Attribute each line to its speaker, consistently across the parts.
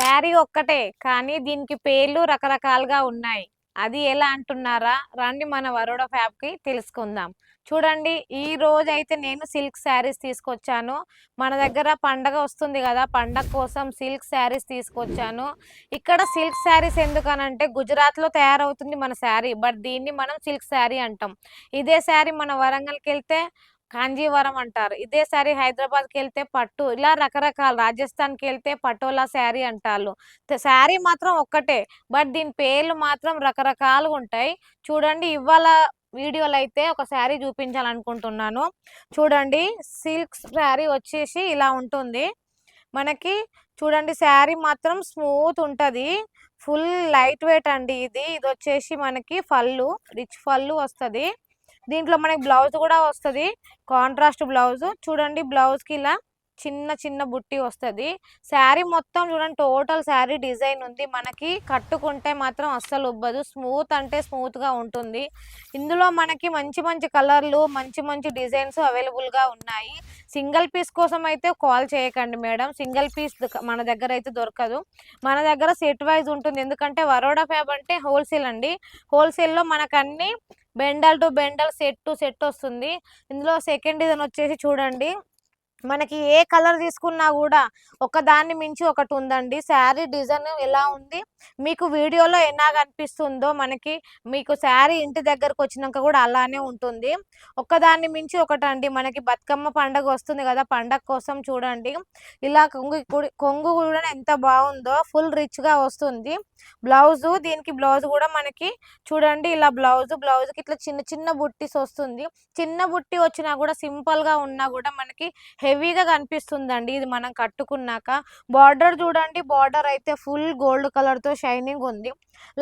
Speaker 1: శారీ ఒక్కటే కానీ దీనికి పేర్లు రకరకాలుగా ఉన్నాయి. అది ఎలా అంటున్నారా? రండి మన వరోడా ఫ్యాబ్కి తెలుసుకుందాం. చూడండి ఈ రోజు అయితే నేను సిల్క్ శారీస్ తీసుకొచ్చాను. మన దగ్గర పండగ వస్తుంది కదా పండగ కోసం సిల్క్ శారీస్ తీసుకొచ్చాను. ఇక్కడ సిల్క్ శారీస్ ఎందుకనంటే గుజరాత్లో తయారవుతుంది మన శారీ బట్ దీన్ని మనం సిల్క్ శారీ అంటాం. ఇదే శారీ మన వరంగల్కి వెళ్తే కాంజీవరం అంటారు. ఇదే శారీ హైదరాబాద్కి వెళ్తే పట్టు ఇలా రకరకాల రాజస్థాన్కి వెళ్తే పటోలా శారీ అంటారు శారీ మాత్రం ఒక్కటే బట్ దీని పేర్లు మాత్రం రకరకాలుగా ఉంటాయి. చూడండి ఇవాళ వీడియోలో అయితే ఒక శారీ చూపించాలనుకుంటున్నాను. చూడండి సిల్క్ శారీ వచ్చేసి ఇలా ఉంటుంది. మనకి చూడండి శారీ మాత్రం స్మూత్ ఉంటుంది. ఫుల్ లైట్ వెయిట్ అండి ఇది. ఇది వచ్చేసి మనకి ఫల్లు రిచ్ ఫల్లు వస్తుంది. దీంట్లో మనకి బ్లౌజ్ కూడా వస్తుంది. Contrast blouse. చూడండి బ్లౌజ్కి ఇలా చిన్న చిన్న బుట్టి వస్తుంది. శారీ మొత్తం చూడండి టోటల్ శారీ డిజైన్ ఉంది. మనకి కట్టుకుంటే మాత్రం అస్సలు ఉబ్బదు. స్మూత్ అంటే స్మూత్గా ఉంటుంది. ఇందులో మనకి మంచి మంచి కలర్లు మంచి మంచి డిజైన్స్ అవైలబుల్గా ఉన్నాయి. సింగిల్ పీస్ కోసం అయితే కాల్ చేయకండి మేడం. సింగిల్ పీస్ మన దగ్గర అయితే దొరకదు. మన దగ్గర సెట్ వైజ్ ఉంటుంది. ఎందుకంటే వరోడా ఫ్యాబ్ అంటే హోల్సేల్ అండి. హోల్సేల్లో మనకు అన్ని bundle to bundle set to set వస్తుంది. ఇందులో సెకండ్ డిజైన్ వచ్చేసి చూడండి. మనకి ఏ కలర్ తీసుకున్నా కూడా ఒకదాన్ని మించి ఒకటి ఉందండి. శారీ డిజైన్ ఎలా ఉంది? మీకు వీడియోలో ఎలా కనిపిస్తుందో మనకి మీకు శారీ ఇంటి దగ్గరకు వచ్చినాక కూడా అలానే ఉంటుంది. ఒకదాన్ని మించి ఒకటి అండి. మనకి బతుకమ్మ పండగ వస్తుంది కదా పండగ కోసం చూడండి. ఇలా కొంగు కొంగు కూడా ఎంత బాగుందో ఫుల్ రిచ్గా వస్తుంది. బ్లౌజ్ దీనికి బ్లౌజ్ కూడా మనకి చూడండి. ఇలా బ్లౌజ్ బ్లౌజ్కి ఇట్లా చిన్న చిన్న బుట్టీస్ వస్తుంది. చిన్న బుట్టి వచ్చినా కూడా సింపుల్గా ఉన్నా కూడా మనకి హెవీగా కనిపిస్తుందండి. ఇది మనం కట్టుకున్నాక. బార్డర్ చూడండి. బార్డర్ అయితే ఫుల్ గోల్డ్ కలర్తో షైనింగ్ ఉంది.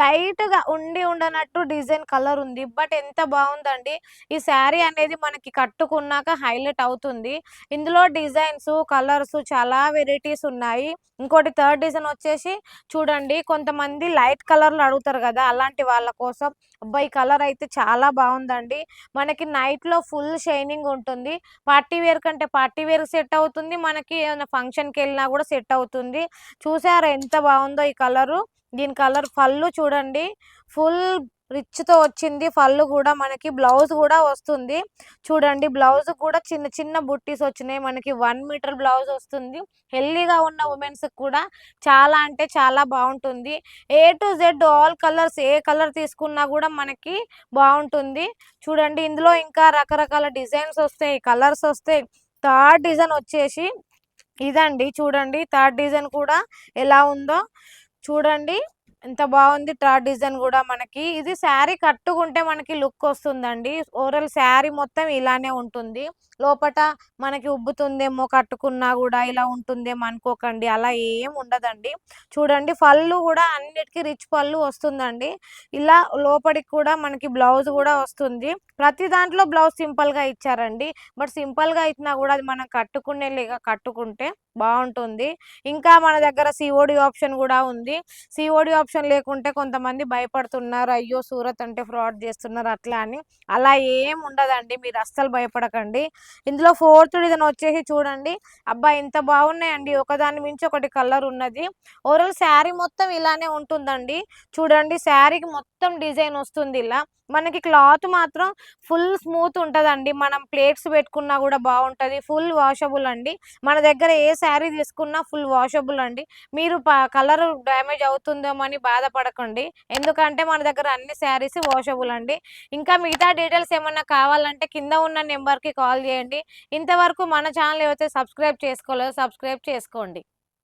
Speaker 1: లైట్గా ఉండి ఉండనట్టు డిజైన్ కలర్ ఉంది. బట్ ఎంత బాగుందండి. ఈ శారీ అనేది మనకి కట్టుకున్నాక హైలైట్ అవుతుంది. ఇందులో డిజైన్స్ కలర్స్ చాలా వెరైటీస్ ఉన్నాయి. ఇంకోటి థర్డ్ డిజైన్ వచ్చేసి చూడండి. కొంతమంది లైట్ కలర్లు అడుగుతారు కదా అలాంటి వాళ్ళ కోసం. అబ్బాయి కలర్ అయితే చాలా బాగుందండి. మనకి నైట్లో ఫుల్ షైనింగ్ ఉంటుంది. పార్టీ వేర్ కంటే పార్టీ వేర్ సెట్ అవుతుంది. మనకి ఏమైనా ఫంక్షన్కి వెళ్ళినా కూడా సెట్ అవుతుంది. చూసారా ఎంత బాగుందో ఈ కలరు. దీని కలర్ పళ్ళు చూడండి. ఫుల్ రిచ్తో వచ్చింది పళ్ళు కూడా. మనకి బ్లౌజ్ కూడా వస్తుంది. చూడండి బ్లౌజ్ కూడా చిన్న చిన్న బుట్టీస్ వచ్చినాయి. మనకి వన్ మీటర్ బ్లౌజ్ వస్తుంది. హెల్దీగా ఉన్న ఉమెన్స్ కూడా చాలా అంటే చాలా బాగుంటుంది. A to Z all colours A colour తీసుకున్నా కూడా మనకి బాగుంటుంది. చూడండి ఇందులో ఇంకా రకరకాల డిజైన్స్ వస్తాయి కలర్స్ వస్తాయి. థర్డ్ డిజైన్ వచ్చేసి ఇదండి. చూడండి థర్డ్ డిజైన్ కూడా ఎలా ఉందో చూడండి. ఎంత బాగుంది ట్రాడ్ డిజైన్ కూడా మనకి. ఇది శారీ కట్టుకుంటే మనకి లుక్ వస్తుందండి. ఓవరాల్ శారీ మొత్తం ఇలానే ఉంటుంది. లోపట మనకి ఉబ్బుతుందేమో కట్టుకున్నా కూడా ఇలా ఉంటుందేమో అనుకోకండి. అలా ఏం ఉండదండి. చూడండి పళ్ళు కూడా అన్నిటికీ రిచ్ పళ్ళు వస్తుందండి. ఇలా లోపలికి కూడా మనకి బ్లౌజ్ కూడా వస్తుంది. ప్రతి దాంట్లో బ్లౌజ్ సింపుల్గా ఇచ్చారండి. బట్ సింపుల్గా ఇచ్చినా కూడా అది మనం కట్టుకునే లేక కట్టుకుంటే బాగుంటుంది ఇంకా మన దగ్గర సిఓడి ఆప్షన్ కూడా ఉంది. సిఓడి ఆప్షన్ లేకుంటే కొంతమంది భయపడుతున్నారు. అయ్యో! సూరత్ అంటే ఫ్రాడ్ చేస్తున్నారు అట్లా అని. అలా ఏం ఉండదండి. మీరు అస్సలు భయపడకండి. ఇందులో ఫోర్త్ డిజైన్ వచ్చేసి చూడండి. అబ్బా! ఇంత బాగున్నాయండి ఒకదాని మించి ఒకటి కలర్ ఉన్నది. ఓవరాల్ శారీ మొత్తం ఇలానే ఉంటుందండి. చూడండి శారీకి మొత్తం డిజైన్ వస్తుంది ఇలా. మనకి క్లాత్ మాత్రం ఫుల్ స్మూత్ ఉంటుందండి. మనం ప్లేట్స్ పెట్టుకున్నా కూడా బాగుంటుంది ఫుల్ వాషబుల్ అండి. మన దగ్గర ఏ శారీ తీసుకున్నా ఫుల్ వాషబుల్ అండి. మీరు కలర్ డ్యామేజ్ అవుతుందేమో అని బాధపడకండి. ఎందుకంటే మన దగ్గర అన్ని శారీస్ వాషబుల్ అండి. ఇంకా మిగతా డీటెయిల్స్ ఏమన్నా కావాలంటే కింద ఉన్న నెంబర్కి కాల్ చేయండి. ఇంతవరకు మన ఛానల్ ఏవైతే సబ్స్క్రైబ్ చేసుకోలేదో సబ్స్క్రైబ్ చేసుకోండి.